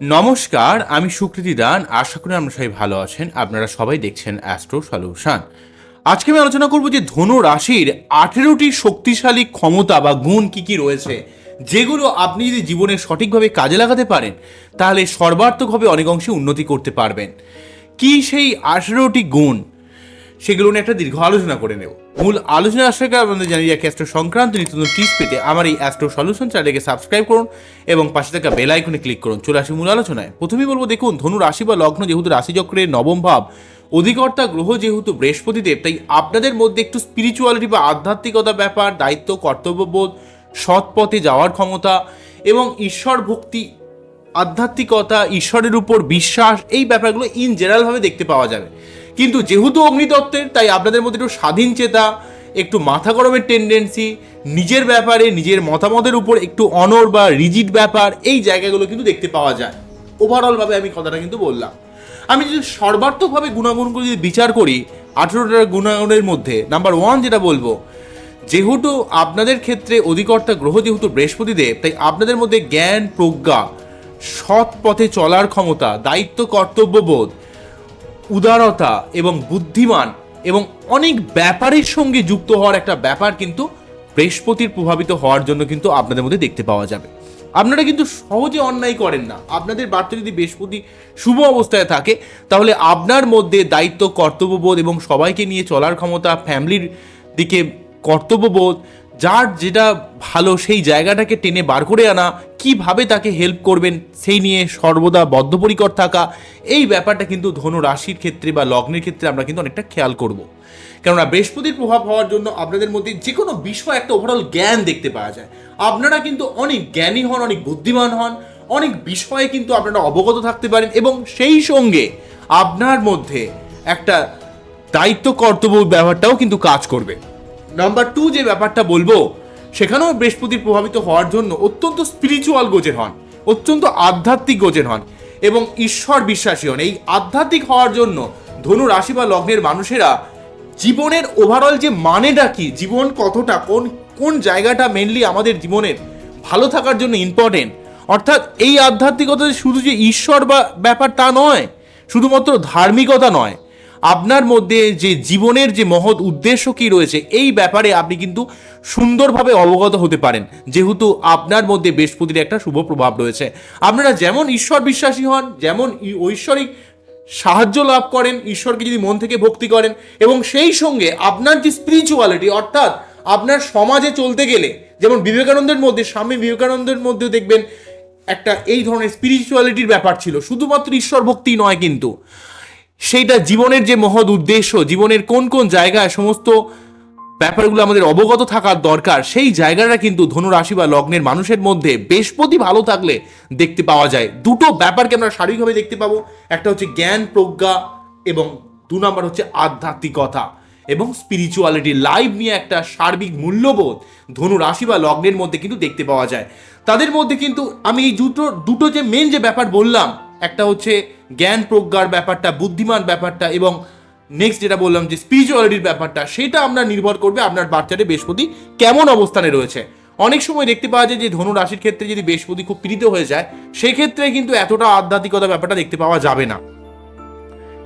নমস্কার, আমি সুকৃতি দান। আশা করি আপনারা সবাই ভালো আছেন। আপনারা সবাই দেখছেন অ্যাস্ট্রো সলিউশন আজকে আমি আলোচনা করব যে ধনু রাশির আঠেরোটি শক্তিশালী ক্ষমতা বা গুণ কি কি রয়েছে, যেগুলো আপনি যদি জীবনে সঠিকভাবে কাজে লাগাতে পারেন, তাহলে সর্বার্থকভাবে অনেক অংশে উন্নতি করতে পারবেন। কি সেই আঠেরোটি গুণ? সেগুলো নিয়ে একটা দীর্ঘ আলোচনা করে নেব। মূল আলোচনা আসার আগে আপনাদের জানিয়ে রাখি অ্যাস্ট্রো সংক্রান্ত নিত্য টিপস পেতে আমার এই অ্যাস্ট্রো সলিউশন চ্যানেলকে সাবস্ক্রাইব করুন এবং পাশে থাকা বেল আইকনে ক্লিক করুন। চলে আসি মূল আলোচনায়। প্রথমেই বলব, দেখুন, ধনু রাশি বা লগ্ন যেহেতু রাশিচক্রের নবম ভাব, অধিকর্তা গ্রহ যেহেতু বৃহস্পতিদেব, তাই আপনাদের মধ্যে একটু স্পিরিচুয়ালিটি বা আধ্যাত্মিকতা ব্যাপার, দায়িত্ব, কর্তব্যবোধ সৎ পথে যাওয়ার ক্ষমতা এবং ঈশ্বর ভক্তি আধ্যাত্মিকতা, ঈশ্বরের উপর বিশ্বাস, এই ব্যাপারগুলো ইন জেনারেলভাবে দেখতে পাওয়া যাবে। কিন্তু যেহেতু অগ্নিতত্ত্বের তাই আপনাদের মধ্যে একটু স্বাধীন চেতা, একটু মাথা গরমের টেন্ডেন্সি নিজের ব্যাপারে, নিজের মতামতের উপর একটু অনর বা রিজিড ব্যাপার, এই জায়গাগুলো কিন্তু দেখতে পাওয়া যায়। ওভারঅলভাবে আমি কথাটা কিন্তু বললাম। আমি যদি সর্বার্থকভাবে গুণাগুণগুলো যদি বিচার করি আঠেরোটার গুণাগুণের মধ্যে নাম্বার ওয়ান যেটা বলব, যেহেতু আপনাদের ক্ষেত্রে অধিকর্তা গ্রহ যেহেতু বৃহস্পতিদেব, তাই আপনাদের মধ্যে জ্ঞান, প্রজ্ঞা, সৎ পথে চলার ক্ষমতা, দায়িত্ব, কর্তব্যবোধ উদারতা এবং বুদ্ধিমান এবং অনেক ব্যাপারের সঙ্গে যুক্ত হওয়ার একটা ব্যাপার কিন্তু বৃহস্পতির প্রভাবিত হওয়ার জন্য কিন্তু আপনাদের মধ্যে দেখতে পাওয়া যাবে। আপনারা কিন্তু সহজে অন্যায় করেন না। আপনাদের বার্তা যদি বৃহস্পতি শুভ অবস্থায় থাকে, তাহলে আপনার মধ্যে দায়িত্ব, কর্তব্যবোধ এবং সবাইকে নিয়ে চলার ক্ষমতা, ফ্যামিলির দিকে কর্তব্যবোধ যার যেটা ভালো সেই জায়গাটাকে টেনে বার করে আনা, কীভাবে তাকে হেল্প করবেন সেই নিয়ে সর্বদা বদ্ধপরিকর থাকা, এই ব্যাপারটা কিন্তু ধনু রাশির ক্ষেত্রে বা লগ্নের ক্ষেত্রে আমরা কিন্তু অনেকটা খেয়াল করব। কেননা বৃহস্পতির প্রভাব হওয়ার জন্য আপনাদের মধ্যে যে কোনো বিষয় একটা ওভারঅল জ্ঞান দেখতে পাওয়া যায়। আপনারা কিন্তু অনেক জ্ঞানী হন, অনেক বুদ্ধিমান হন, অনেক বিষয়ে কিন্তু আপনারা অবগত থাকতে পারেন এবং সেই সঙ্গে আপনার মধ্যে একটা দায়িত্ব কর্তব্য ব্যাপারটাও কিন্তু কাজ করবে। নাম্বার টু যে ব্যাপারটা বলব, সেখানেও বৃহস্পতি প্রভাবিত হওয়ার জন্য অত্যন্ত স্পিরিচুয়াল গোচের হন, অত্যন্ত আধ্যাত্মিক গোচের হন এবং ঈশ্বর বিশ্বাসী হন। এই আধ্যাত্মিক হওয়ার জন্য ধনু রাশি বা লগ্নের মানুষেরা জীবনের ওভারঅল যে মানেটা কি, জীবন কতটা, কোন কোন জায়গাটা মেনলি আমাদের জীবনের ভালো থাকার জন্য ইম্পর্টেন্ট অর্থাৎ এই আধ্যাত্মিকতা শুধু যে ঈশ্বর বা ব্যাপার তা নয়, শুধুমাত্র ধার্মিকতা নয় আপনার মধ্যে যে জীবনের যে মহৎ উদ্দেশ্য কি রয়েছে, এই ব্যাপারে আপনি কিন্তু সুন্দরভাবে অবগত হতে পারেন। যেহেতু আপনার মধ্যে বৃহস্পতির একটা শুভ প্রভাব রয়েছে। আপনারা যেমন ঈশ্বর বিশ্বাসী হন, যেমন ঐশ্বরিক সাহায্য লাভ করেন, ঈশ্বরকে যদি মন থেকে ভক্তি করেন, এবং সেই সঙ্গে আপনার যে স্পিরিচুয়ালিটি অর্থাৎ আপনার সমাজে চলতে গেলে, যেমন বিবেকানন্দের মধ্যে, স্বামী বিবেকানন্দের মধ্যে দেখবেন একটা এই ধরনের স্পিরিচুয়ালিটির ব্যাপার ছিল। শুধুমাত্র ঈশ্বর ভক্তি নয় কিন্তু। সেইটা জীবনের যে মহৎ উদ্দেশ্য, জীবনের কোন কোন জায়গায় সমস্ত ব্যাপারগুলো আমাদের অবগত থাকার দরকার, সেই জায়গাটা কিন্তু ধনু রাশি বা লগ্নের মানুষের মধ্যে বৃহস্পতি ভালো থাকলে দেখতে পাওয়া যায়। দুটো ব্যাপারকে আমরা শারীরিকভাবে দেখতে পাবো। একটা হচ্ছে জ্ঞান, প্রজ্ঞা এবং দু নম্বর হচ্ছে আধ্যাত্মিকতা এবং স্পিরিচুয়ালিটি লাইভ নিয়ে একটা সার্বিক মূল্যবোধ ধনু রাশি বা লগ্নের মধ্যে কিন্তু দেখতে পাওয়া যায়। তাদের মধ্যে কিন্তু আমি এই দুটো দুটো যে মেন যে ব্যাপার বললাম একটা হচ্ছে জ্ঞান প্রজ্ঞার ব্যাপারটা, বুদ্ধিমান ব্যাপারটা এবং নেক্সট যেটা বললাম যে স্পিরিচুয়ালিটির ব্যাপারটা, সেটা আমরা নির্ভর করবে আপনার বাচ্চাটা বৃহস্পতি কেমন অবস্থানে রয়েছে। অনেক সময় দেখতে পাওয়া যায় যে ধনু রাশির ক্ষেত্রে যদি বৃহস্পতি খুব পীড়িত হয়ে যায়, সেক্ষেত্রে কিন্তু এতটা আধ্যাত্মিকতা ব্যাপারটা দেখতে পাওয়া যাবে না।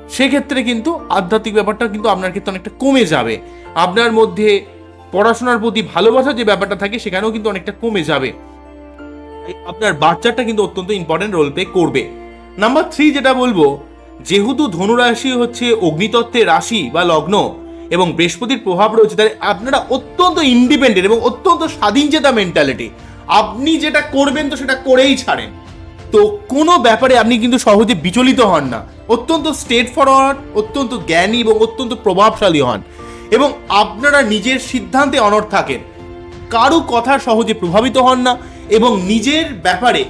সেক্ষেত্রে কিন্তু আধ্যাত্মিক ব্যাপারটা কিন্তু আপনার ক্ষেত্রে অনেকটা কমে যাবে। আপনার মধ্যে পড়াশোনার প্রতি ভালোবাসার যে ব্যাপারটা থাকে, সেখানেও কিন্তু অনেকটা কমে যাবে। আপনার বাচ্চাটা কিন্তু অত্যন্ত ইম্পর্টেন্ট রোল প্লে করবে। নাম্বার থ্রি যেটা বলব, যেহেতু ধনুরাশি হচ্ছে অগ্নিতত্ত্বের রাশি বা লগ্ন এবং বৃহস্পতির প্রভাব রয়েছে, তাই আপনারা অত্যন্ত ইন্ডিপেন্ডেন্ট এবং অত্যন্ত স্বাধীন স্বাধীনচেতা মেন্টালিটি আপনি যেটা করবেন তো সেটা করেই ছাড়েন। তো কোনো ব্যাপারে আপনি কিন্তু সহজে বিচলিত হন না। অত্যন্ত স্টেট ফরওয়ার্ড অত্যন্ত জ্ঞানী এবং অত্যন্ত প্রভাবশালী হন। এবং আপনারা নিজের সিদ্ধান্তে অনর থাকেন। কারও কথা সহজে প্রভাবিত হন না এবং নিজের ব্যাপারে,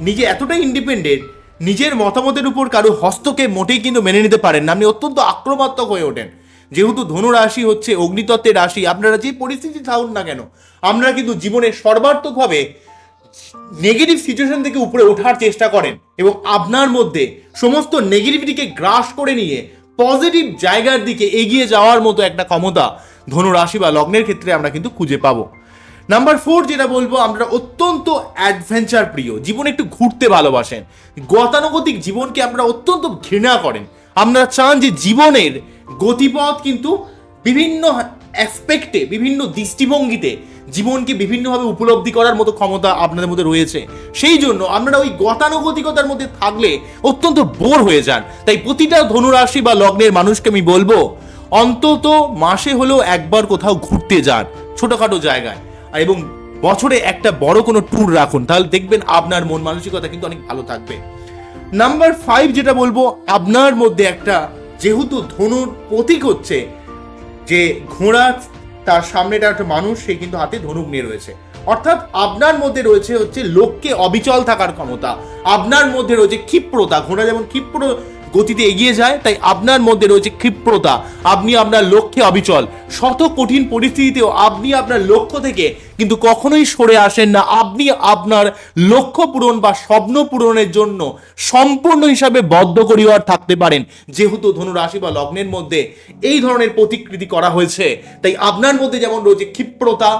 নিজে এতটাই ইন্ডিপেন্ডেন্ট নিজের মতামতের উপর কারও হস্তক্ষেপ মোটেই কিন্তু মেনে নিতে পারেন না। আপনি অত্যন্ত আক্রমাত্মক হয়ে ওঠেন। যেহেতু ধনু রাশি হচ্ছে অগ্নিতত্ত্বের রাশি, আপনারা যে পরিস্থিতি থাকুন না কেন, আপনারা কিন্তু জীবনে সর্বাত্মকভাবে নেগেটিভ সিচুয়েশন থেকে উপরে ওঠার চেষ্টা করেন এবং আপনার মধ্যে সমস্ত নেগেটিভিটিকে গ্রাস করে নিয়ে পজিটিভ জায়গার দিকে এগিয়ে যাওয়ার মতো একটা ক্ষমতা ধনু রাশি বা লগ্নের ক্ষেত্রে আমরা কিন্তু খুঁজে পাবো। নাম্বার ফোর যেটা বলব, আমরা অত্যন্ত অ্যাডভেঞ্চার প্রিয়, জীবনে একটু ঘুরতে ভালোবাসেন। গতানুগতিক জীবনকে আমরা অত্যন্ত ঘৃণা করেন। আপনারা চান যে জীবনের গতিপথ কিন্তু বিভিন্ন অ্যাসপেক্টে বিভিন্ন দৃষ্টিভঙ্গিতে জীবনকে বিভিন্নভাবে উপলব্ধি করার মতো ক্ষমতা আপনাদের মধ্যে রয়েছে। সেই জন্য আপনারা ওই গতানুগতিকতার মধ্যে থাকলে অত্যন্ত বোর হয়ে যান। তাই প্রতিটা ধনুরাশি বা লগ্নের মানুষকে আমি বলব, অন্তত মাসে হলেও একবার কোথাও ঘুরতে যান, ছোটখাটো জায়গায়। এবং বছরে একটা বড় কোনো ট্যুর রাখুন। তাহলে দেখবেন আপনার মন মানসিকতা কিন্তু অনেক ভালো থাকবে। নাম্বার ফাইভ যেটা বলব, আপনার মধ্যে একটা যেহেতু ধনুর প্রতীক হচ্ছে, যে ঘোড়া তার সামনেটা একটা মানুষ, সে কিন্তু হাতে ধনুক নিয়ে রয়েছে। অর্থাৎ আপনার মধ্যে রয়েছে হচ্ছে লোককে অবিচল থাকার ক্ষমতা। আপনার মধ্যে রয়েছে ক্ষিপ্রতা। ঘোড়া যেমন ক্ষিপ্র গতিতে এগিয়ে যায়, তাই আপনার মধ্যে রয়েছে ক্ষিপ্রতা। আপনি আপনার লক্ষ্যে অবিচল। শত কঠিন পরিস্থিতিতেও আপনি আপনার লক্ষ্য থেকে কিন্তু কখনোই সরে আসেন না। আপনি আপনার লক্ষ্য পূরণ বা স্বপ্ন পূরণের জন্য সম্পূর্ণ হিসাবে বদ্ধ করিয়ার থাকতে পারেন। যেহেতু ধনুরাশি বা লগ্নের মধ্যে এই ধরনের প্রতিকৃতি করা হয়েছে, তাই আপনার মধ্যে যেমন রয়েছে ক্ষিপ্রতা,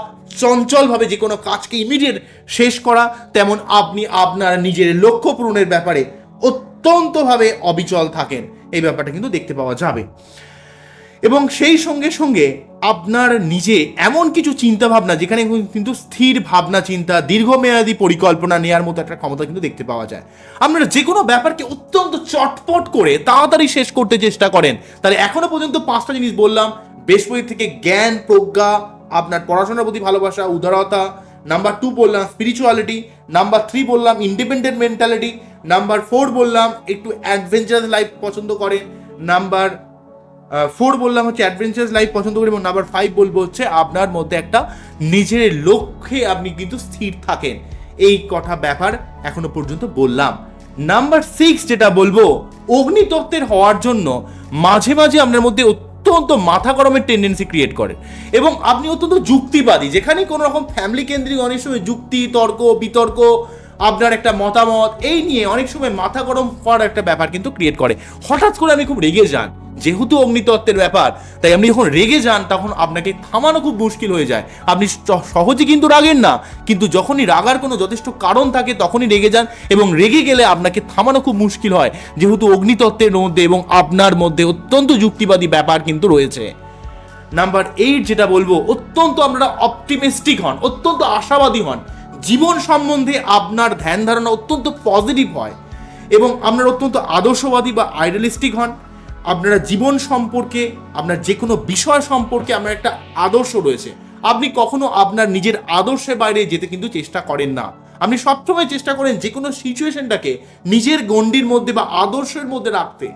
চঞ্চলভাবে যে কোনো কাজকে ইমিডিয়েট শেষ করা, তেমন আপনি আপনার নিজের লক্ষ্য পূরণের ব্যাপারে অত্যন্তভাবে অবিচল থাকেন। এই ব্যাপারটা কিন্তু দেখতে পাওয়া যাবে। এবং সেই সঙ্গে সঙ্গে আপনার নিজে এমন কিছু চিন্তা ভাবনা যেখানে কিন্তু স্থির ভাবনা, চিন্তা, দীর্ঘমেয়াদী পরিকল্পনা নেওয়ার মতো একটা ক্ষমতা কিন্তু দেখতে পাওয়া যায়। আপনারা যে কোনো ব্যাপারকে অত্যন্ত চটপট করে তাড়াতাড়ি শেষ করতে চেষ্টা করেন। তাহলে এখনও পর্যন্ত পাঁচটা জিনিস বললাম। বৃহস্পতি থেকে জ্ঞান, প্রজ্ঞা, আপনার পড়াশোনার প্রতি ভালোবাসা, উদারতা নাম্বার টু বললাম স্পিরিচুয়ালিটি নাম্বার থ্রি বললাম ইন্ডিপেন্ডেন্ট মেন্টালিটি নাম্বার ফোর বললাম একটু অ্যাডভেঞ্চারাস লাইফ পছন্দ করে, নাম্বার ফোর বললাম হচ্ছে অ্যাডভেঞ্চারাস লাইফ পছন্দ করি, এবং নাম্বার ফাইভ বলব হচ্ছে আপনার মধ্যে একটা নিজের লক্ষ্যে আপনি কিন্তু স্থির থাকেন। এই কথা ব্যাপার এখনও পর্যন্ত বললাম। নাম্বার সিক্স যেটা বলব, অগ্নিতত্ত্বের হওয়ার জন্য মাঝে মাঝে আপনার মধ্যে অত্যন্ত মাথা গরমের টেন্ডেন্সি ক্রিয়েট করে। এবং আপনি অত্যন্ত যুক্তিবাদী যেখানে কোনো রকম ফ্যামিলি কেন্দ্রিক অনেক সময় যুক্তি, তর্ক, বিতর্ক, আপনার একটা মতামত, এই নিয়ে অনেক সময় মাথা গরম করার একটা ব্যাপার কিন্তু ক্রিয়েট করে। হঠাৎ করে আপনি খুব রেগে যান। যেহেতু অগ্নিতত্ত্বের ব্যাপার, তাই আপনি যখন রেগে যান, তখন আপনাকে থামানো খুব মুশকিল হয়ে যায়। আপনি সহজে কিন্তু রাগেন না, কিন্তু যখনই রাগার কোনো যথেষ্ট কারণ থাকে, তখনই রেগে যান এবং রেগে গেলে আপনাকে থামানো খুব মুশকিল হয়। যেহেতু অগ্নিতত্ত্বের মধ্যে এবং আপনার মধ্যে অত্যন্ত যুক্তিবাদী ব্যাপার কিন্তু রয়েছে। নাম্বার এইট যেটা বলব, অত্যন্ত আপনারা অপটিমিস্টিক হন, অত্যন্ত আশাবাদী হন। জীবন সম্বন্ধে আপনার ধ্যান ধারণা অত্যন্ত পজিটিভ হয় এবং আপনার অত্যন্ত আদর্শবাদী বা আইডিয়ালিস্টিক হন। আপনারা জীবন সম্পর্কে, আপনার যে কোনো বিষয় সম্পর্কে আপনার একটা আদর্শ রয়েছে। আপনি কখনো আপনার নিজের আদর্শের বাইরে যেতে কিন্তু চেষ্টা করেন না। আপনি সবসময় চেষ্টা করেন যে কোনো সিচুয়েশনটাকে নিজের গণ্ডির মধ্যে বা আদর্শের মধ্যে রাখতে।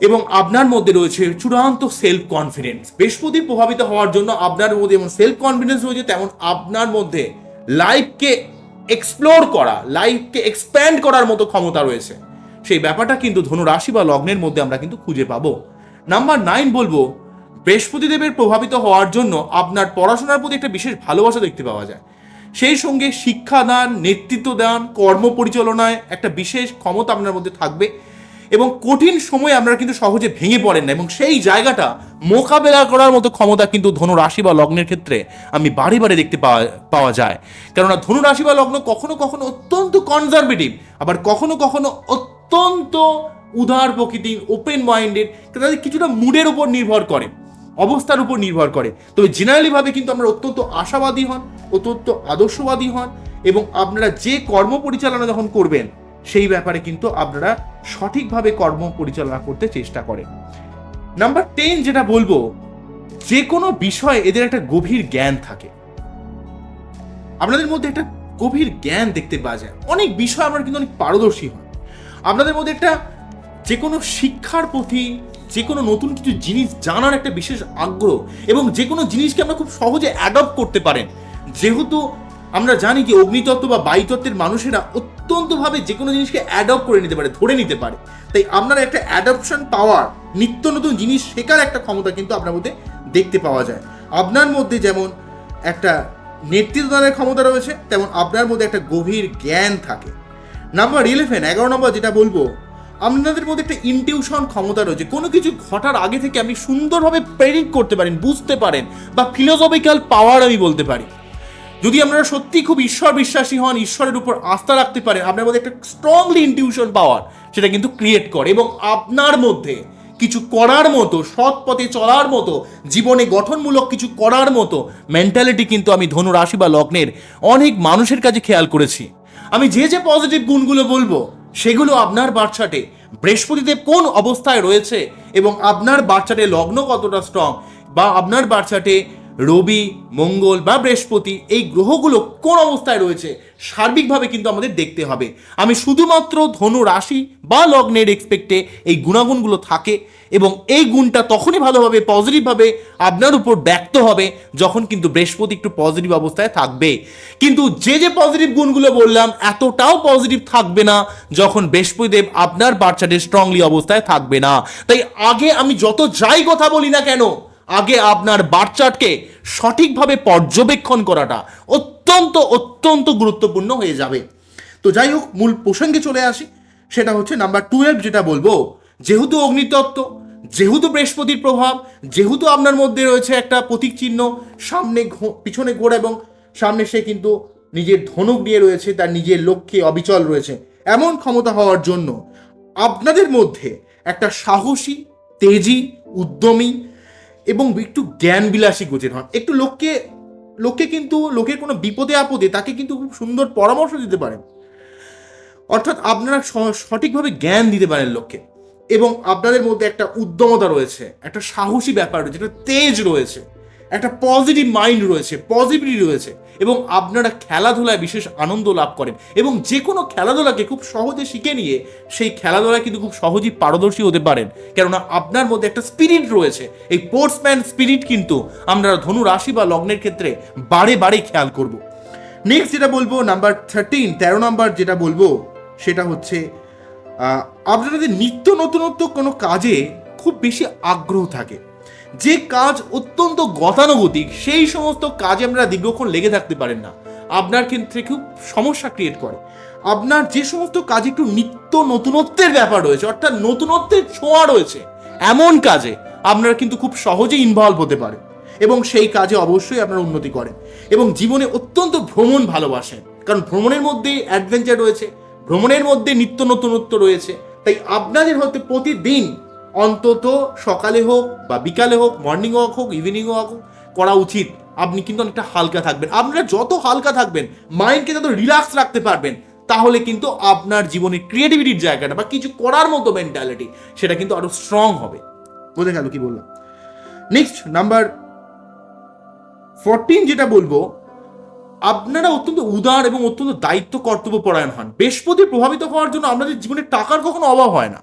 এবং আপনার মধ্যে রয়েছে চূড়ান্ত সেলফ কনফিডেন্স বৃহস্পতি প্রভাবিত হওয়ার জন্য আপনার মধ্যে যেমন সেলফ কনফিডেন্স রয়েছে, তেমন আপনার মধ্যে লাইফকে এক্সপ্লোর করা লাইফকে এক্সপ্যান্ড করার মতো ক্ষমতা রয়েছে। সেই ব্যাপারটা কিন্তু ধনু রাশি বা লগ্নের মধ্যে আমরা কিন্তু খুঁজে পাবো। নাম্বার নাইন বলব বৃহস্পতি দেবের প্রভাবিত হওয়ার জন্য আপনার পড়াশোনার প্রতি একটা বিশেষ ভালোবাসা দেখতে পাওয়া যায়। সেই সঙ্গে শিক্ষাদান, নেতৃত্ব দান, কর্ম পরিচালনায় একটা বিশেষ ক্ষমতা আপনার মধ্যে থাকবে এবং কঠিন সময়ে আপনারা কিন্তু সহজে ভেঙে পড়েন না এবং সেই জায়গাটা মোকাবেলা করার মতো ক্ষমতা কিন্তু ধনু রাশি বা লগ্নের ক্ষেত্রে আমি বারে বারে দেখতে পাওয়া পাওয়া যায়। কেননা ধনু রাশি বা লগ্ন কখনো কখনো অত্যন্ত কনজারভেটিভ আবার কখনো কখনো অত্যন্ত উদার প্রকৃতির ওপেন মাইন্ডেড তাদের কিছুটা মুডের উপর নির্ভর করে, অবস্থার উপর নির্ভর করে। তবে জেনারেলিভাবে কিন্তু আমরা অত্যন্ত আশাবাদী হন, অত্যন্ত আদর্শবাদী হন এবং আপনারা যে কর্ম পরিচালনা যখন করবেন, সেই ব্যাপারে কিন্তু আপনারা সঠিকভাবে কর্ম পরিচালনা করতে চেষ্টা করেন। নাম্বার টেন যেটা বলব, যে কোনো বিষয়ে এদের একটা গভীর জ্ঞান থাকে। আপনাদের মধ্যে একটা গভীর জ্ঞান দেখতে পাওয়া যায়। অনেক বিষয় আমরা কিন্তু অনেক পারদর্শী হন। আপনাদের মধ্যে একটা যে কোনো শিক্ষার প্রতি, যে কোনো নতুন কিছু জিনিস জানার একটা বিশেষ আগ্রহ এবং যে কোনো জিনিসকে আমরা খুব সহজে অ্যাডপ্ট করতে পারেন। যেহেতু আমরা জানি যে অগ্নিতত্ত্ব বা বায়ুতত্ত্বের মানুষেরা অত্যন্তভাবে যে কোনো জিনিসকে অ্যাডপ্ট করে নিতে পারে, ধরে নিতে পারে। তাই আপনার একটা অ্যাডপশন পাওয়ার নিত্য নতুন জিনিস শেখার একটা ক্ষমতা কিন্তু আপনার মধ্যে দেখতে পাওয়া যায়। আপনার মধ্যে যেমন একটা নেতৃত্ব দানের ক্ষমতা রয়েছে, তেমন আপনার মধ্যে একটা গভীর জ্ঞান থাকে। নাম্বার ইলেভেন এগারো নম্বর যেটা বলব, আপনাদের মধ্যে একটা ইনটিউশন ক্ষমতা রয়েছে। কোনো কিছু ঘটার আগে থেকে আপনি সুন্দরভাবে প্রেডিক্ট করতে পারেন, বুঝতে পারেন, বা ফিলোসফিক্যাল পাওয়ার আমি বলতে পারি। যদি আপনারা সত্যি খুব ঈশ্বর বিশ্বাসী হন, ঈশ্বরের উপর আস্থা রাখতে পারেন, আপনার মধ্যে একটা স্ট্রংলি ইনটিউশন পাওয়ার সেটা কিন্তু ক্রিয়েট করে এবং আপনার মধ্যে কিছু করার মতো, সৎ পথে চলার মতো, জীবনে গঠনমূলক কিছু করার মতো মেন্টালিটি কিন্তু আমি ধনু রাশি বা লগ্নের অনেক মানুষের কাছে খেয়াল করেছি। আমি যে যে পজিটিভ গুণগুলো বলব, সেগুলো আপনার বাচ্চাটে বৃহস্পতিদেব কোন অবস্থায় রয়েছে এবং আপনার বাচ্চাটে লগ্ন কতটা স্ট্রং বা আপনার বাচ্চাটে রবি, মঙ্গল বা বৃহস্পতি এই গ্রহগুলো কোন অবস্থায় রয়েছে সার্বিকভাবে কিন্তু আমাদের দেখতে হবে। আমি শুধুমাত্র ধনু রাশি বা লগ্নের এক্সপেক্টে এই গুণাগুণগুলো থাকে এবং এই গুণটা তখনই ভালোভাবে পজিটিভভাবে আপনার উপর ব্যক্ত হবে যখন কিন্তু বৃহস্পতি একটু পজিটিভ অবস্থায় থাকবে। কিন্তু যে যে পজিটিভ গুণগুলো বললাম, এতটাও পজিটিভ থাকবে না যখন বৃহস্পতিদেব আপনার বাচ্চাদের স্ট্রংলি অবস্থায় থাকবে না। তাই আগে আমি যত যাই কথা বলি না কেন আগে আপনার বাচ্চাটকে সঠিকভাবে পর্যবেক্ষণ করাটা অত্যন্ত অত্যন্ত গুরুত্বপূর্ণ হয়ে যাবে। তো যাই হোক, মূল প্রসঙ্গে চলে আসি। সেটা হচ্ছে নাম্বার টুয়েলভ যেটা বলব। যেহেতু অগ্নিতত্ত্ব, যেহেতু বৃহস্পতির প্রভাব, যেহেতু আপনার মধ্যে রয়েছে একটা প্রতীক চিহ্ন, সামনে পিছনে ঘোড়া এবং সামনে সে কিন্তু নিজের ধনুক নিয়ে রয়েছে, তার নিজের লক্ষ্যে অবিচল রয়েছে। এমন ক্ষমতা হওয়ার জন্য আপনাদের মধ্যে একটা সাহসী, তেজি, উদ্যমী এবং একটু জ্ঞান বিলাসী গোছের হন। একটু লোককে লোককে কিন্তু, লোকের কোনো বিপদে আপদে তাকে কিন্তু খুব সুন্দর পরামর্শ দিতে পারেন। অর্থাৎ আপনারা সঠিকভাবে জ্ঞান দিতে পারেন লোককে। এবং আপনাদের মধ্যে একটা উদ্যমতা রয়েছে, একটা সাহসী ব্যাপার রয়েছে, একটা তেজ রয়েছে। একটা পজিটিভ মাইন্ড রয়েছে পজিটিভিটি রয়েছে এবং আপনারা খেলাধুলায় বিশেষ আনন্দ লাভ করেন এবং যে কোনো খেলাধুলাকে খুব সহজে শিখে নিয়ে সেই খেলাধুলায় কিন্তু খুব সহজেই পারদর্শী হতে পারেন। কেননা আপনার মধ্যে একটা স্পিরিট রয়েছে, এই স্পোর্টসম্যান স্পিরিট কিন্তু আমরা ধনু রাশি বা লগ্নের ক্ষেত্রে বারে বারে খেয়াল করব। নেক্সট যেটা বলব নাম্বার থার্টিন তেরো নাম্বার যেটা বলব, সেটা হচ্ছে আপনাদের নিত্য নতুনত্ব কোনো কাজে খুব বেশি আগ্রহ থাকে। যে কাজ অত্যন্ত গতানুগতিক, সেই সমস্ত কাজে আপনারা দীর্ঘক্ষণ লেগে থাকতে পারেন না। আপনার ক্ষেত্রে খুব সমস্যা ক্রিয়েট করে। আপনার যে সমস্ত কাজে একটু নিত্য নতুনত্বের ব্যাপার রয়েছে, অর্থাৎ নতুনত্বের ছোঁয়া রয়েছে, এমন কাজে আপনারা কিন্তু খুব সহজেই ইনভলভ হতে পারে এবং সেই কাজে অবশ্যই আপনারা উন্নতি করেন এবং জীবনে অত্যন্ত ভ্রমণ ভালোবাসেন। কারণ ভ্রমণের মধ্যে অ্যাডভেঞ্চার রয়েছে, ভ্রমণের মধ্যে নিত্য নতুনত্ব রয়েছে, তাই আপনাদের হতে প্রতিদিন অন্তত সকালে হোক বা বিকালে হোক মর্নিং ওয়াক হোক ইভিনিং ওয়াক হোক, করা উচিত। আপনি কিন্তু অনেকটা হালকা থাকবেন। আপনারা যত হালকা থাকবেন মাইন্ডকে যত রিল্যাক্স রাখতে পারবেন, তাহলে কিন্তু আপনার জীবনের ক্রিয়েটিভিটির জায়গাটা বা কিছু করার মতো মেন্টালিটি সেটা কিন্তু আরও স্ট্রং হবে। বোঝা গেল, কি বললাম? নেক্সট নাম্বার ফোরটিন যেটা বলব, আপনারা অত্যন্ত উদার এবং অত্যন্ত দায়িত্ব কর্তব্য পরায়ণ হন। বৃহস্পতি প্রভাবিত হওয়ার জন্য আপনাদের জীবনে টাকার কখনো অভাব হয় না।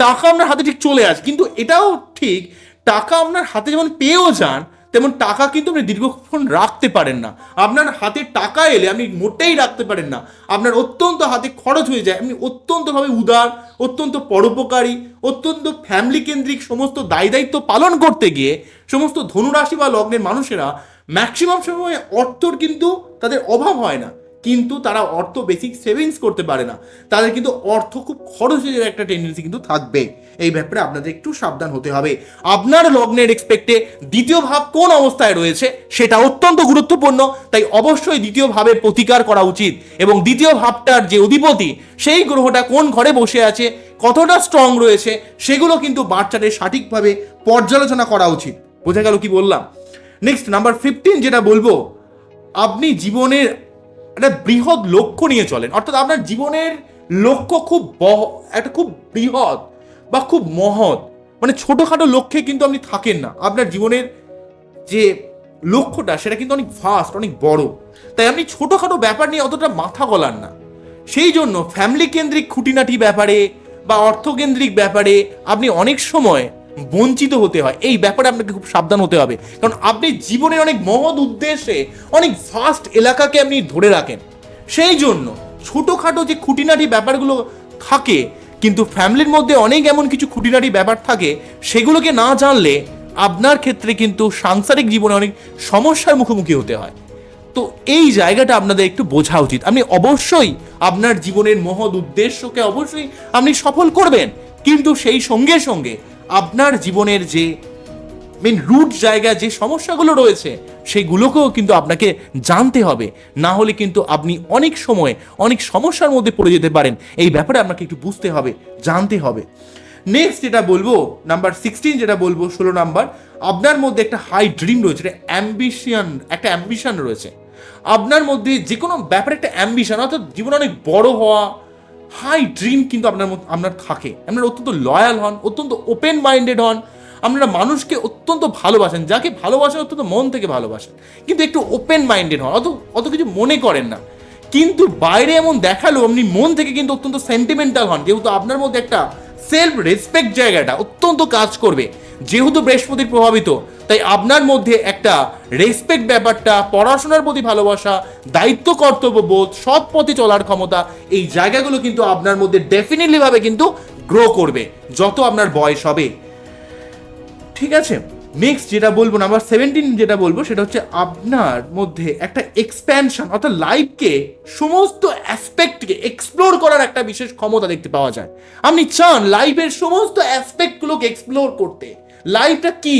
টাকা আপনার হাতে ঠিক চলে আসে। কিন্তু এটাও ঠিক, টাকা আপনার হাতে যেমন পেয়েও যান, তেমন টাকা কিন্তু আপনি দীর্ঘক্ষণ রাখতে পারেন না। আপনার হাতে টাকা এলে আপনি মোটেই রাখতে পারেন না। আপনার অত্যন্ত হাতে খরচ হয়ে যায়। আপনি অত্যন্তভাবে উদার, অত্যন্ত পরোপকারী, অত্যন্ত ফ্যামিলি কেন্দ্রিক সমস্ত দায় দায়িত্ব পালন করতে গিয়ে, সমস্ত ধনুরাশি বা লগ্নের মানুষেরা ম্যাক্সিমাম সময় অর্থর কিন্তু তাদের অভাব হয় না। কিন্তু তারা অর্থ বেসিক সেভিংস করতে পারে না। তাদের কিন্তু অর্থ খুব খরচ যাওয়ার একটা টেন্ডেন্সি কিন্তু থাকবে। এই ব্যাপারে আপনাদের একটু সাবধান হতে হবে। আপনার লগ্নের এক্সপেক্টে দ্বিতীয় ভাব কোন অবস্থায় রয়েছে সেটা অত্যন্ত গুরুত্বপূর্ণ, তাই অবশ্যই দ্বিতীয় ভাবে প্রতিকার করা উচিত এবং দ্বিতীয় ভাবটার যে অধিপতি, সেই গ্রহটা কোন ঘরে বসে আছে, কতটা স্ট্রং রয়েছে, সেগুলো কিন্তু বাচ্চাদের সঠিকভাবে পর্যালোচনা করা উচিত। বোঝা গেল কি বললাম? নেক্সট নাম্বার ফিফটিন যেটা বলব, আপনি জীবনের একটা বৃহৎ লক্ষ্য নিয়ে চলেন। অর্থাৎ আপনার জীবনের লক্ষ্য খুব বহ একটা খুব বৃহৎ বা খুব মহৎ। মানে ছোটোখাটো লক্ষ্যে কিন্তু আপনি থাকেন না। আপনার জীবনের যে লক্ষ্যটা, সেটা কিন্তু অনেক ফাস্ট অনেক বড়। তাই আপনি ছোটোখাটো ব্যাপার নিয়ে অতটা মাথা গলান না। সেই জন্য ফ্যামিলি কেন্দ্রিক খুঁটিনাটি ব্যাপারে বা অর্থকেন্দ্রিক ব্যাপারে আপনি অনেক সময় বঞ্চিত হতে হয়। এই ব্যাপারে আপনাকে খুব সাবধান হতে হবে। কারণ আপনি জীবনের অনেক মহৎ উদ্দেশ্যে অনেক ফাস্ট এলাকাকে আপনি ধরে রাখেন। সেই জন্য ছোটোখাটো যে খুঁটিনাটি ব্যাপারগুলো থাকে, কিন্তু ফ্যামিলির মধ্যে অনেক এমন কিছু খুঁটিনাটি ব্যাপার থাকে, সেগুলোকে না জানলে আপনার ক্ষেত্রে কিন্তু সাংসারিক জীবনে অনেক সমস্যার মুখোমুখি হতে হয়। তো এই জায়গাটা আপনাদের একটু বোঝা উচিত। আপনি অবশ্যই আপনার জীবনের মহৎ উদ্দেশ্যকে অবশ্যই আপনি সফল করবেন, কিন্তু সেই সঙ্গে সঙ্গে আপনার জীবনের যে মেন রুট জায়গা, যে সমস্যাগুলো রয়েছে, সেগুলোকেও কিন্তু আপনাকে জানতে হবে। না হলে কিন্তু আপনি অনেক সময়, অনেক সমস্যার মধ্যে পড়ে যেতে পারেন। এই ব্যাপারে আপনাকে একটু বুঝতে হবে, জানতে হবে। নেক্সট যেটা বলব নাম্বার সিক্সটিন যেটা বলব, ষোলো নাম্বার আপনার মধ্যে একটা হাই ড্রিম রয়েছে, একটা অ্যাম্বিশন একটা অ্যাম্বিশন রয়েছে। আপনার মধ্যে যে কোনো ব্যাপারে একটা অ্যাম্বিশন অর্থাৎ জীবনে অনেক বড় হওয়া হাই ড্রিম কিন্তু আপনার আপনার থাকে। আপনারা অত্যন্ত লয়াল হন, অত্যন্ত ওপেন মাইন্ডেড হন। আপনারা মানুষকে অত্যন্ত ভালোবাসেন, যাকে ভালোবাসেন অত্যন্ত মন থেকে ভালোবাসেন। কিন্তু একটু ওপেন মাইন্ডেড হন, অত অত কিছু মনে করেন না। কিন্তু বাইরে এমন দেখাল আপনি মন থেকে কিন্তু অত্যন্ত সেন্টিমেন্টাল হন। যেহেতু আপনার মধ্যে একটা সেলফ রেসপেক্ট জায়গাটা অত্যন্ত কাজ করবে। যেহেতু বৃহস্পতির প্রভাবিত, তাই আপনার মধ্যে একটা রেসপেক্ট ব্যাপারটা, পড়াশোনার প্রতি ভালোবাসা, দায়িত্ব, কর্তব্য বোধ, সৎ পথে চলার ক্ষমতা, এই জায়গাগুলো কিন্তু আপনার মধ্যে ডেফিনেটলি ভাবে কিন্তু গ্রো করবে, যত আপনার বয়স হবে। ঠিক আছে? নেক্সট যেটা বলব নাম্বার সেভেন্টিন যেটা বলব, সেটা হচ্ছে আপনার মধ্যে একটা এক্সপ্যানশন অর্থাৎ লাইফকে সমস্ত অ্যাসপেক্টকে এক্সপ্লোর করার একটা বিশেষ ক্ষমতা দেখতে পাওয়া যায়। আপনি চান লাইফের সমস্ত অ্যাসপেক্টগুলোকে এক্সপ্লোর করতে। লাইফটা কি?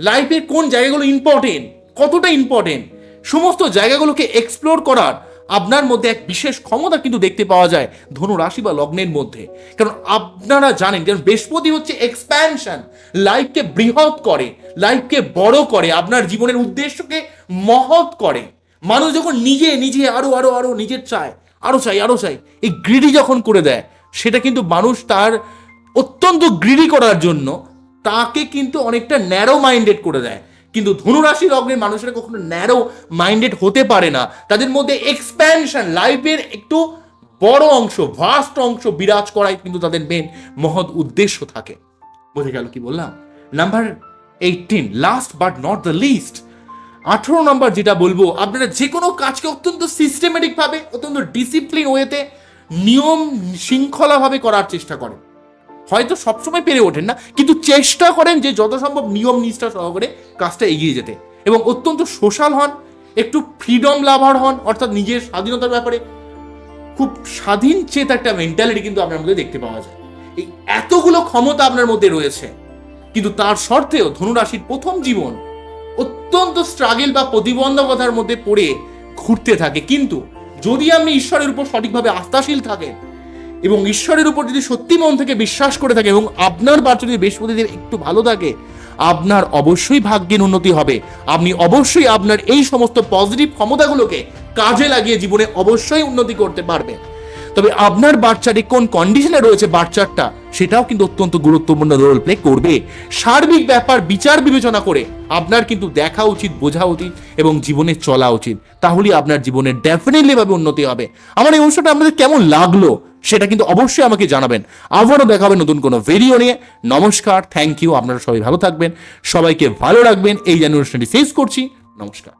লাইফের কোন জায়গাগুলো ইম্পর্টেন্ট কতটা ইম্পর্টেন্ট সমস্ত জায়গাগুলোকে এক্সপ্লোর করার আপনার মধ্যে এক বিশেষ ক্ষমতা কিন্তু দেখতে পাওয়া যায় ধনু রাশি বা লগ্নের মধ্যে। কারণ আপনারা জানেন কারণ বৃহস্পতি হচ্ছে এক্সপ্যানশন লাইফকে বৃহৎ করে লাইফকে বড় করে, আপনার জীবনের উদ্দেশ্যকে মহৎ করে। মানুষ যখন নিজে নিজে আরও আরও আরও, নিজের চায়, আরও চাই আরও চাই, এই গ্রিডি যখন করে দেয়, সেটা কিন্তু মানুষ তার অত্যন্ত গ্রিডি করার জন্য তাকে কিন্তু অনেকটা ন্যারো মাইন্ডেড করে দেয়। কিন্তু ধনুরাশি লগ্নের মানুষেরা কখনো ন্যারো মাইন্ডেড হতে পারে না। তাদের মধ্যে এক্সপ্যানশন লাইফের একটু বড় অংশ ভাস্ট অংশ বিরাজ করাই কিন্তু তাদের মেন মহৎ উদ্দেশ্য থাকে। বোঝা গেল কি বললাম? Number eighteen last but not the least আঠেরো নম্বর যেটা বলব, আপনারা যে কোনো কাজকে অত্যন্ত সিস্টেমেটিকভাবে অত্যন্ত ডিসিপ্লিন ওয়েতে নিয়ম শৃঙ্খলাভাবে করার চেষ্টা করেন। হয়তো সবসময় পেরে ওঠেন না, কিন্তু চেষ্টা করেন যে যত সম্ভব নিয়ম নিষ্ঠা সহকারে কাজটা এগিয়ে যেতে। এবং অত্যন্ত সোশ্যাল হন, একটু ফ্রিডম লাভার হন, অর্থাৎ নিজের স্বাধীনতার ব্যাপারে খুব স্বাধীন চেত একটা মেন্টালিটি কিন্তু আপনার মধ্যে দেখতে পাওয়া যায়। এই এতগুলো ক্ষমতা আপনার মধ্যে রয়েছে, কিন্তু তার সত্ত্বেও ধনুরাশির প্রথম জীবন অত্যন্ত স্ট্রাগল বা প্রতিবন্ধকতার মধ্যে পড়ে ঘুরতে থাকে। কিন্তু যদি আপনি ঈশ্বরের উপর সঠিকভাবে আস্থাশীল থাকেন এবং ঈশ্বরের উপর যদি সত্যি মন থেকে বিশ্বাস করে থাকে এবং আপনার বাচ্চা যদি বৃহস্পতিদের একটু ভালো থাকে, আপনার অবশ্যই ভাগ্যের উন্নতি হবে। আপনি অবশ্যই আপনার এই সমস্ত পজিটিভ ক্ষমতাগুলোকে কাজে লাগিয়ে জীবনে অবশ্যই উন্নতি করতে পারবেন। তবে আপনার বাচ্চাটি কোন কন্ডিশনে রয়েছে বাচ্চাটা সেটাও কিন্তু অত্যন্ত গুরুত্বপূর্ণ রোল প্লে করবে। সার্বিক ব্যাপার, বিচার বিবেচনা করে আপনার কিন্তু দেখা উচিত, বোঝা উচিত এবং জীবনে চলা উচিত। তাহলেই আপনার জীবনে ডেফিনেটলি ভাবে উন্নতি হবে। আমার এই অনুষ্ঠানটা আপনাদের কেমন লাগল সেটা কিন্তু অবশ্যই আমাকে জানাবেন। আবারও দেখাবেন নতুন কোনো ভিডিও নিয়ে। নমস্কার থ্যাংক ইউ আপনারা সবাই ভালো থাকবেন। সবাইকে ভালো রাখবেন। এই জানি অনুষ্ঠানটি শেষ করছি। নমস্কার।